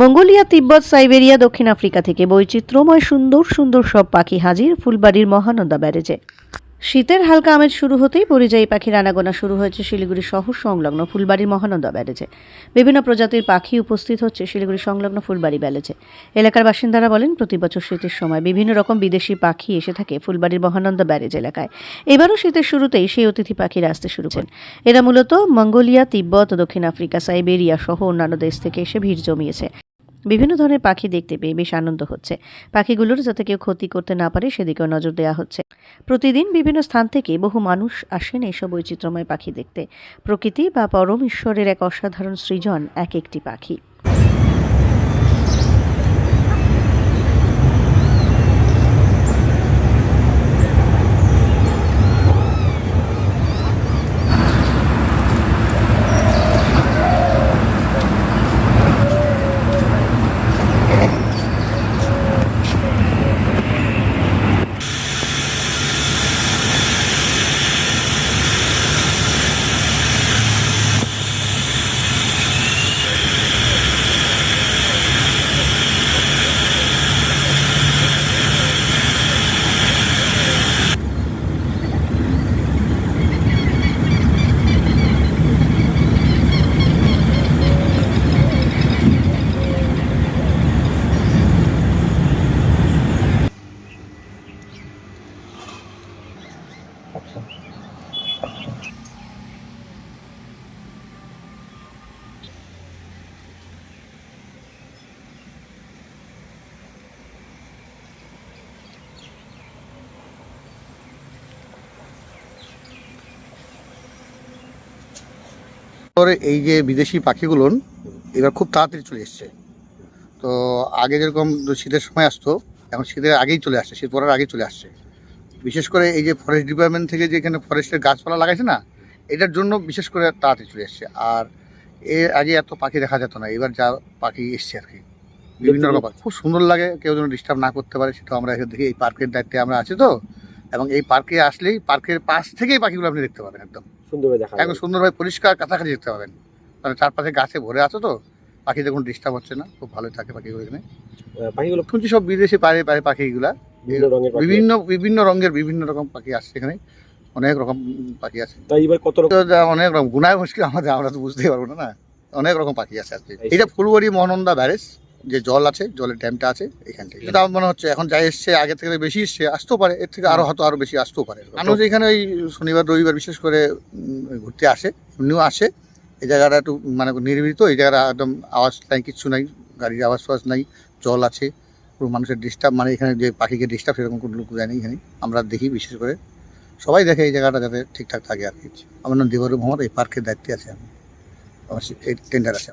Mongolia, তিব্বত, Siberia, দক্ষিণ Africa থেকে বৈচিত্র্যময়, সুন্দর সুন্দর সব পাখি হাজির ফুলবাড়ির মহানন্দা ব্যারেজে। শীতের হালকা আমেজ শুরু হতেই পরিযায়ী পাখির আনাগোনা শুরু হয়েছে শিলিগুড়ি শহর সংলগ্ন ফুলবাড়ির মহানন্দা ব্যারেজে। বিভিন্ন প্রজাতির পাখি উপস্থিত হচ্ছে শিলিগুড়ি সংলগ্ন ফুলবাড়ি ব্যারেজে। এলাকার বাসিন্দারা বলেন, প্রতি বছর শীতের সময় বিভিন্ন রকম বিদেশি পাখি এসে থাকে ফুলবাড়ির মহানন্দা ব্যারেজ এলাকায়। এবারও শীতের শুরুতেই সেই অতিথি পাখিরা আসতে শুরু করেন। এরা মূলত মঙ্গোলিয়া, তিব্বত, দক্ষিণ আফ্রিকা, সাইবেরিয়া সহ অন্যান্য দেশ থেকে এসে ভিড় জমিয়েছে। বিভিন্ন ধরনের পাখি দেখতে পেয়ে বেশ আনন্দ হচ্ছে। পাখিগুলোর যাতে কেউ ক্ষতি করতে না পারে, সেদিকেও নজর দেওয়া হচ্ছে। প্রতিদিন বিভিন্ন স্থান থেকে বহু মানুষ আসেন এইসব বৈচিত্র্যময় পাখি দেখতে। প্রকৃতি বা পরম ঈশ্বরের এক অসাধারণ সৃজন এক একটি পাখি। এই যে বিদেশি পাখিগুলো, এবার খুব তাড়াতাড়ি চলে এসছে। তো আগে যেরকম শীতের সময় আসতো, এখন শীতের আগেই চলে আসছে, শীত পড়ার আগেই চলে আসছে। বিশেষ করে এই যে ফরেস্ট ডিপার্টমেন্ট থেকে যে এখানে ফরেস্টের গাছপালা লাগাইছে না এটার জন্য বিশেষ করে তাড়াতাড়ি চলে এসছে। আর এর আগে এত পাখি দেখা যেত না এবার যা পাখি এসছে আর কি। বিভিন্ন রকম খুব সুন্দর লাগে কেউ যেন ডিস্টার্ব না করতে পারে সেটা আমরা এখানে দেখি এই পার্কের দায়িত্বে আমরা আছি তো। এবং এই পার্কে আসলেই পার্কের পাশ থেকেই পাখিগুলো আপনি দেখতে পাবেন একদম। সুন্দরভাবে দেখা একদম সুন্দরভাবে পরিষ্কার কাছাকাছি দেখতে পাবেন। মানে চারপাশে গাছে ভরে আছে তো পাখিদের কোনো ডিস্টার্ব হচ্ছে না খুব ভালোই থাকে পাখিগুলো এখানে। পাখিগুলো শুনছি সব বিদেশি পায়ে পায়ে পাখিগুলা। বিভিন্ন বিভিন্ন রঙের বিভিন্ন রকম পাখি আসছে এখানে। অনেক রকম পাখি আছে। তাই এবার কত রকম অনেক রকম গুনায় মুশকিল আমাদের আমরা তো বুঝতেই পারব না অনেক রকম পাখি আছে আজকে। এটা ফুলবাড়ি মহানন্দা ব্যারেজ যে জল আছে জলের ড্যামটা আছে এখান থেকে। এটা মনে হচ্ছে এখন যাই এসছে আগে থেকে বেশি এসছে আসতেও পারে। এর থেকে আরও হয়তো আরও বেশি আসতেও পারে। মানুষ এখানে ওই শনিবার রবিবার বিশেষ করে ঘুরতে আসে এমনিও আসে। এই জায়গাটা একটু মানে নির্মিত এই জায়গাটা একদম আওয়াজ নাই কিচ্ছু নাই গাড়ির আওয়াজ ফাওয়াজ নাই জল আছে। কোনো মানুষের ডিস্টার্ব মানে এখানে যে পাখিকে ডিস্টার্ব সেরকম কোনো লোক যায়নি এখানে। আমরা দেখি বিশেষ করে। সবাই দেখে এই জায়গাটা যাতে ঠিকঠাক থাকে আর কি। আমার নাম দেবরু মোহাম্মদ, এই পার্কের দায়িত্বে আছে আমি। আমার এই টেন্ডার আছে